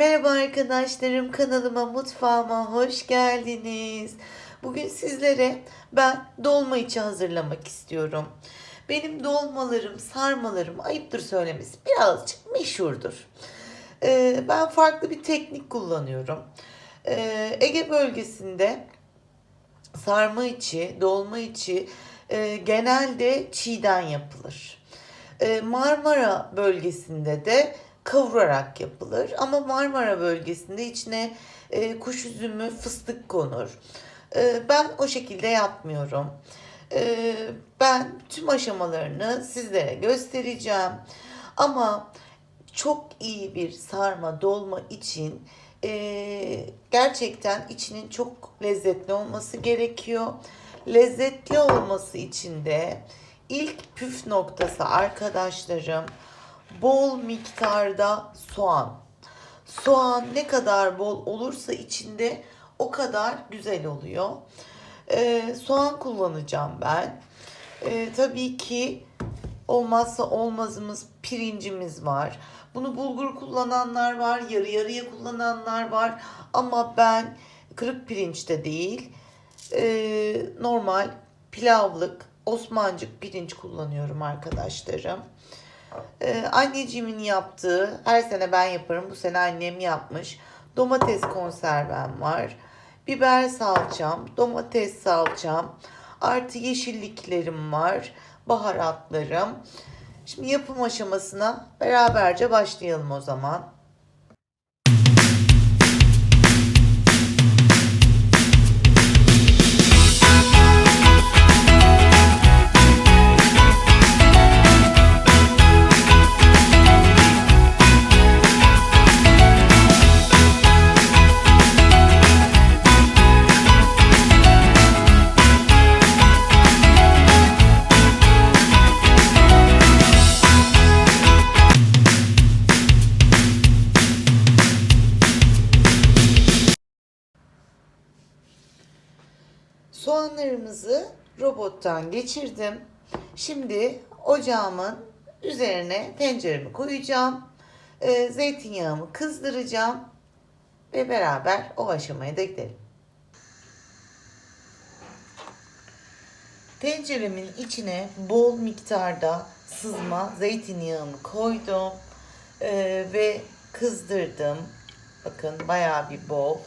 Merhaba arkadaşlarım kanalıma mutfağıma hoş geldiniz. Bugün sizlere ben dolma içi hazırlamak istiyorum. Benim dolmalarım, sarmalarım ayıptır söylemesi birazcık meşhurdur. Ee, ben farklı bir teknik kullanıyorum. Ee, Ege bölgesinde sarma içi, dolma içi e, genelde çiğden yapılır. E, Marmara bölgesinde de kavurarak yapılır. Ama Marmara bölgesinde içine e, kuş üzümü, fıstık konur. E, ben o şekilde yapmıyorum. E, ben tüm aşamalarını sizlere göstereceğim. Ama çok iyi bir sarma dolma için e, gerçekten içinin çok lezzetli olması gerekiyor. Lezzetli olması için de ilk püf noktası arkadaşlarım bol miktarda soğan. Soğan ne kadar bol olursa içinde o kadar güzel oluyor. E, soğan kullanacağım ben. E, tabii ki olmazsa olmazımız pirincimiz var. Bunu bulgur kullananlar var, yarı yarıya kullananlar var. Ama ben kırık pirinçte değil, e, normal pilavlık Osmancık pirinç kullanıyorum arkadaşlarım. E, anneciğimin yaptığı, her sene ben yaparım, bu sene annem yapmış. Domates konservem var. Biber salçam, domates salçam, artı yeşilliklerim var, baharatlarım. Şimdi yapım aşamasına beraberce başlayalım o zaman. Soğanlarımızı robottan geçirdim. Şimdi ocağımın üzerine tenceremi koyacağım. Ee, zeytinyağımı kızdıracağım. Ve beraber o aşamaya da gidelim. Tenceremin içine bol miktarda sızma zeytinyağını koydum. Ee, ve kızdırdım. Bakın bayağı bir bol.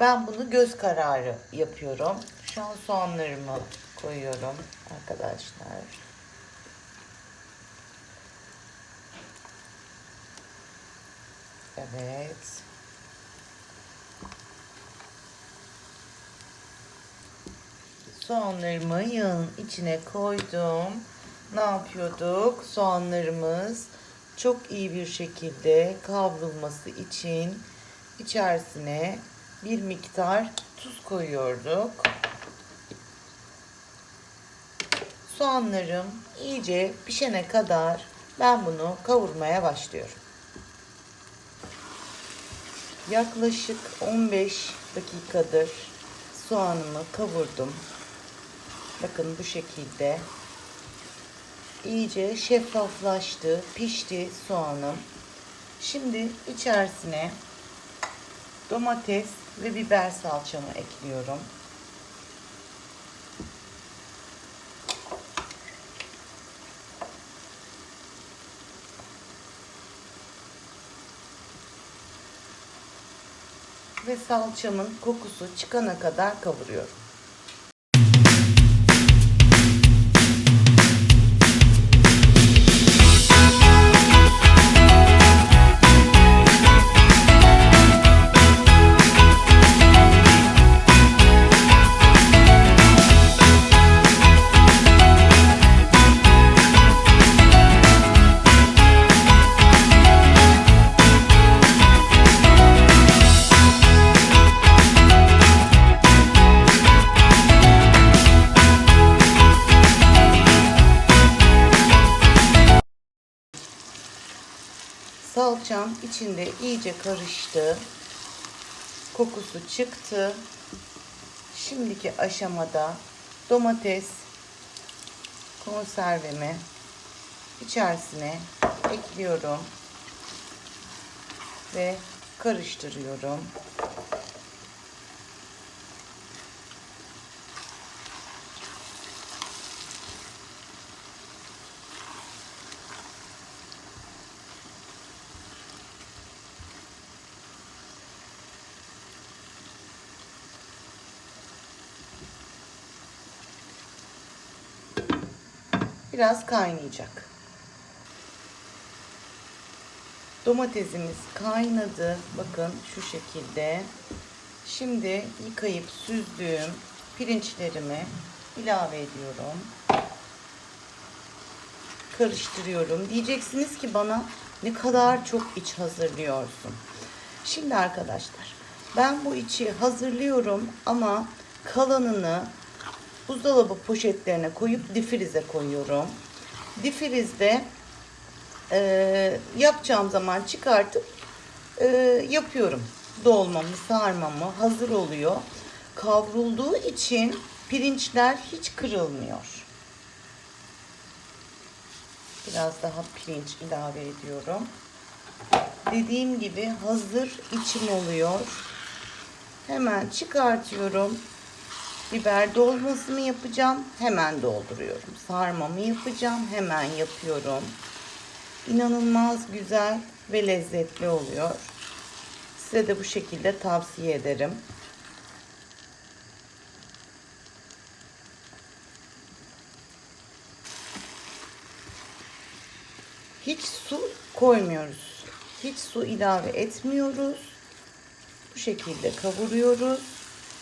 Ben bunu göz kararı yapıyorum. Şu an soğanlarımı koyuyorum arkadaşlar. Evet. Soğanlarımı yağın içine koydum. Ne yapıyorduk? Soğanlarımız çok iyi bir şekilde kavrulması için içerisine bir miktar tuz koyuyorduk. Soğanlarım iyice pişene kadar ben bunu kavurmaya başlıyorum. Yaklaşık 15 dakikadır soğanımı kavurdum. Bakın bu şekilde. İyice şeffaflaştı, pişti soğanım. Şimdi içerisine domates ve biber salçamı ekliyorum. Ve salçamın kokusu çıkana kadar kavuruyorum. Salçam içinde iyice karıştı. Kokusu çıktı. Şimdiki aşamada domates konservemi içerisine ekliyorum ve karıştırıyorum. Biraz kaynayacak. Domatesimiz kaynadı. Bakın şu şekilde. Şimdi yıkayıp süzdüğüm pirinçlerimi ilave ediyorum. Karıştırıyorum. Diyeceksiniz ki bana ne kadar çok iç hazırlıyorsun. Şimdi arkadaşlar ben bu içi hazırlıyorum ama kalanını buzdolabı poşetlerine koyup difrize koyuyorum. Difrizde e, yapacağım zaman çıkartıp e, yapıyorum. Dolmamı, sarmamı hazır oluyor. Kavrulduğu için pirinçler hiç kırılmıyor. Biraz daha pirinç ilave ediyorum. Dediğim gibi hazır içim oluyor. Hemen çıkartıyorum. Biber dolmasını yapacağım. Hemen dolduruyorum. Sarmamı yapacağım. Hemen yapıyorum. İnanılmaz güzel ve lezzetli oluyor. Size de bu şekilde tavsiye ederim. Hiç su koymuyoruz. Hiç su ilave etmiyoruz. Bu şekilde kavuruyoruz.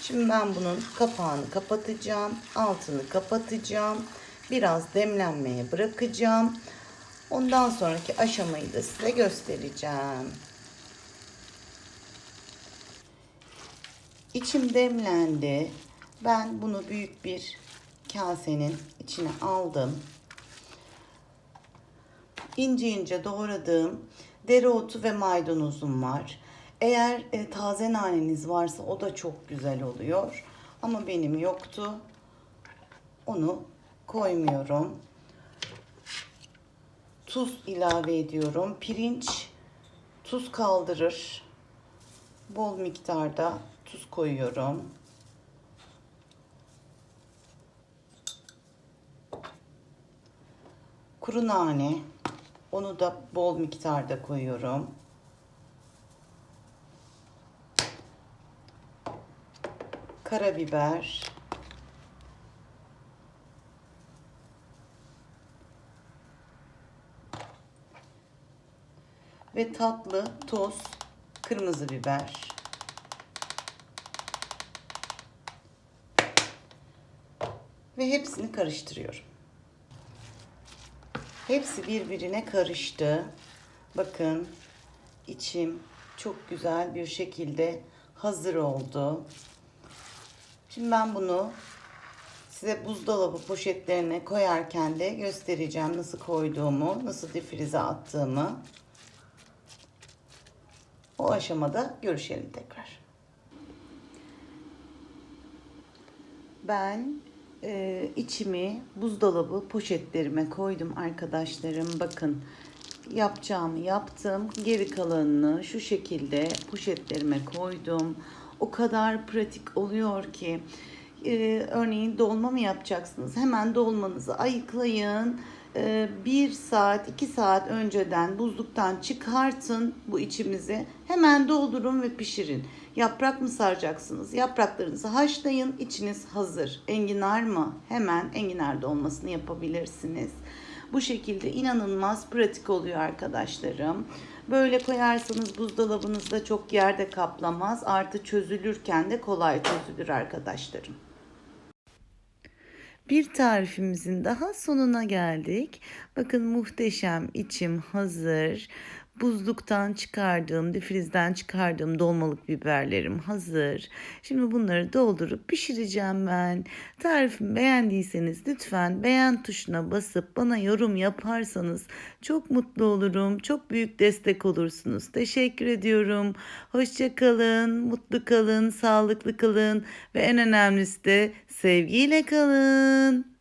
Şimdi ben bunun kapağını kapatacağım. Altını kapatacağım. Biraz demlenmeye bırakacağım. Ondan sonraki aşamayı da size göstereceğim. İçim demlendi. Ben bunu büyük bir kasenin içine aldım. İnce ince doğradığım dereotu ve maydanozum var. Eğer e, taze naneniz varsa o da çok güzel oluyor. Ama benim yoktu. Onu koymuyorum. Tuz ilave ediyorum. Pirinç tuz kaldırır. Bol miktarda tuz koyuyorum. Kuru nane. Onu da bol miktarda koyuyorum. Karabiber. Ve tatlı toz kırmızı biber. Ve hepsini karıştırıyorum. Hepsi birbirine karıştı. Bakın içim çok güzel bir şekilde hazır oldu. Şimdi ben bunu size buzdolabı poşetlerine koyarken de göstereceğim nasıl koyduğumu, nasıl difrize attığımı. O aşamada görüşelim tekrar. Ben e, içimi buzdolabı poşetlerime koydum arkadaşlarım. Bakın yapacağımı yaptım. Geri kalanını şu şekilde poşetlerime koydum. O kadar pratik oluyor ki. e, örneğin dolma mı yapacaksınız? Hemen dolmanızı ayıklayın. E, bir saat, iki saat önceden buzluktan çıkartın bu içimizi. Hemen doldurun ve pişirin. Yaprak mı saracaksınız? Yapraklarınızı haşlayın. içiniz hazır. Enginar mı? Hemen enginar dolmasını yapabilirsiniz. Bu şekilde inanılmaz pratik oluyor arkadaşlarım. Böyle koyarsanız buzdolabınızda çok yerde kaplamaz. Artı çözülürken de kolay çözülür arkadaşlarım. Bir tarifimizin daha sonuna geldik. Bakın muhteşem içim hazır. Buzluktan çıkardığım, difrizden çıkardığım dolmalık biberlerim hazır. Şimdi bunları doldurup pişireceğim ben. Tarifimi beğendiyseniz lütfen beğen tuşuna basıp bana yorum yaparsanız çok mutlu olurum. Çok büyük destek olursunuz. Teşekkür ediyorum. Hoşça kalın, mutlu kalın, sağlıklı kalın ve en önemlisi de sevgiyle kalın.